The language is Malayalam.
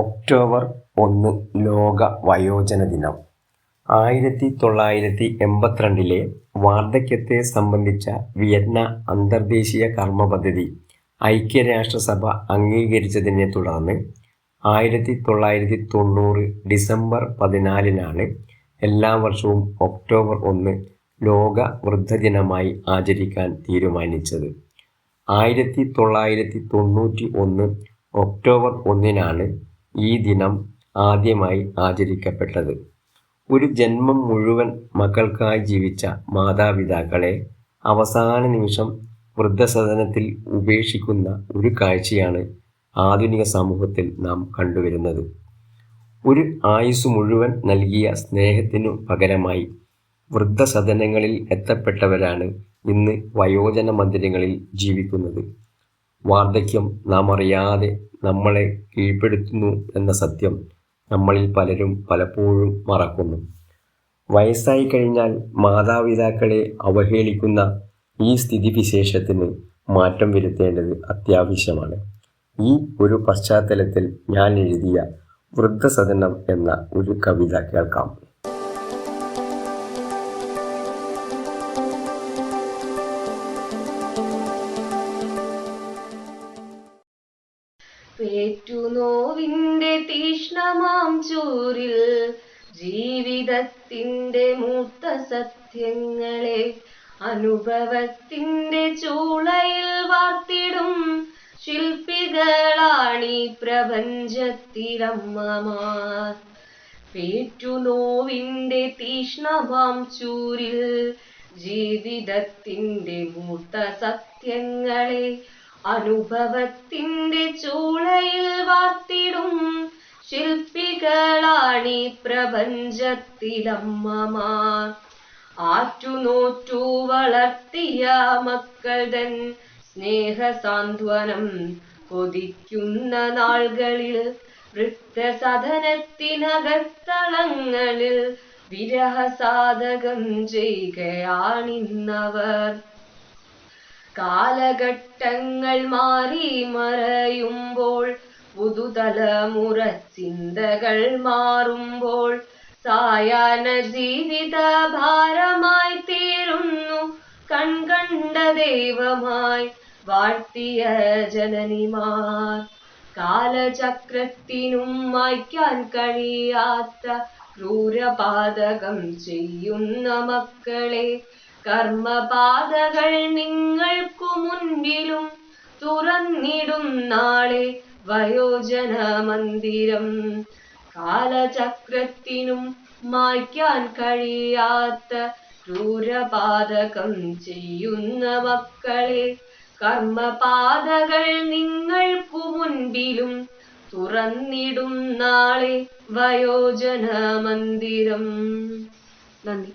ഒക്ടോബർ ഒന്ന് ലോക വയോജന ദിനം. ആയിരത്തി തൊള്ളായിരത്തി എൺപത്തിരണ്ടിലെ വാർദ്ധക്യത്തെ സംബന്ധിച്ച വിയറ്റ്ന അന്തർദേശീയ കർമ്മ പദ്ധതി ഐക്യരാഷ്ട്രസഭ അംഗീകരിച്ചതിനെ തുടർന്ന് ആയിരത്തി തൊള്ളായിരത്തി തൊണ്ണൂറ് ഡിസംബർ പതിനാലിനാണ് എല്ലാ വർഷവും ഒക്ടോബർ ഒന്ന് ലോക വൃദ്ധദിനമായി ആചരിക്കാൻ തീരുമാനിച്ചത്. ആയിരത്തി തൊള്ളായിരത്തി തൊണ്ണൂറ്റി ഒന്ന് ഒക്ടോബർ ഒന്നിനാണ് ഈ ദിനം ആദ്യമായി ആചരിക്കപ്പെട്ടത്. ഒരു ജന്മം മുഴുവൻ മക്കൾക്കായി ജീവിച്ച മാതാപിതാക്കളെ അവസാന നിമിഷം വൃദ്ധസദനത്തിൽ ഉപേക്ഷിക്കുന്ന ഒരു കാഴ്ചയാണ് ആധുനിക സമൂഹത്തിൽ നാം കണ്ടുവരുന്നത്. ഒരു ആയുസ് മുഴുവൻ നൽകിയ സ്നേഹത്തിനു പകരമായി വൃദ്ധസദനങ്ങളിൽ എത്തപ്പെട്ടവരാണ് ഇന്ന് വയോജന മന്ദിരങ്ങളിൽ ജീവിക്കുന്നത്. വാർദ്ധക്യം നാം അറിയാതെ നമ്മളെ കീഴ്പ്പെടുത്തുന്നു എന്ന സത്യം നമ്മളിൽ പലരും പലപ്പോഴും മറക്കുന്നു. വയസ്സായി കഴിഞ്ഞാൽ മാതാപിതാക്കളെ അവഹേളിക്കുന്ന ഈ സ്ഥിതിവിശേഷത്തിന് മാറ്റം വരുത്തേണ്ടത് അത്യാവശ്യമാണ്. ഈ ഒരു പശ്ചാത്തലത്തിൽ ഞാൻ എഴുതിയ വൃദ്ധസദനം എന്ന ഒരു കവിത കേൾക്കാം. പേറ്റുനോവിന്റെ തീഷ്ണമാം ചൂരിൽ ജീവിതത്തിന്റെ മൂത്ത സത്യങ്ങളെ അനുഭവത്തിന്റെ ചൂളയിൽ വാർത്തിടും. ശില്പികളാണീ പ്രപഞ്ചത്തിലമ്മമാർ. പേറ്റുനോവിന്റെ തീഷ്ണമാം ചൂരിൽ ജീവിതത്തിന്റെ മൂത്ത സത്യങ്ങളെ അനുഭവത്തിന്റെ ചൂളയിൽ വാർത്തിടും ശില്പികളാണീ പ്രപഞ്ചത്തിലമ്മമാർ. ആറ്റുനോറ്റു വളർത്തിയ മക്കൾ തൻ സ്നേഹസാന്ത്വനം കൊതിക്കുന്ന നാളുകളിൽ വൃദ്ധസദനത്തിനകത്തളങ്ങളിൽ വിരഹസാധകം ചെയ്യുകയാണിന്നവർ. കാലഘട്ടങ്ങൾ മാറി മറയുമ്പോൾ പുതുതലമുറ ചിന്തകൾ മാറുമ്പോൾ സായാഹ്ന ജീവിത ഭാരമായി തീരുന്നു. കൺകണ്ട ദൈവമായി വാഴ്ത്തിയ ജനനിമാർ. കാലചക്രത്തിനും മായ്ക്കാൻ കഴിയാത്ത ക്രൂരപാതകം ചെയ്യുന്ന മക്കളെ കർമ്മപാതകൾ നിങ്ങൾക്കു മുൻപിലും തുറന്നിടും നാളെ വയോജന മന്ദിരം. കാലചക്രത്തിനും മായ്ക്കാൻ കഴിയാത്ത ക്രൂരപാതകം ചെയ്യുന്ന മക്കളെ കർമ്മപാതകൾ നിങ്ങൾക്കു മുൻപിലും തുറന്നിടും നാളെ വയോജന മന്ദിരം. നന്ദി.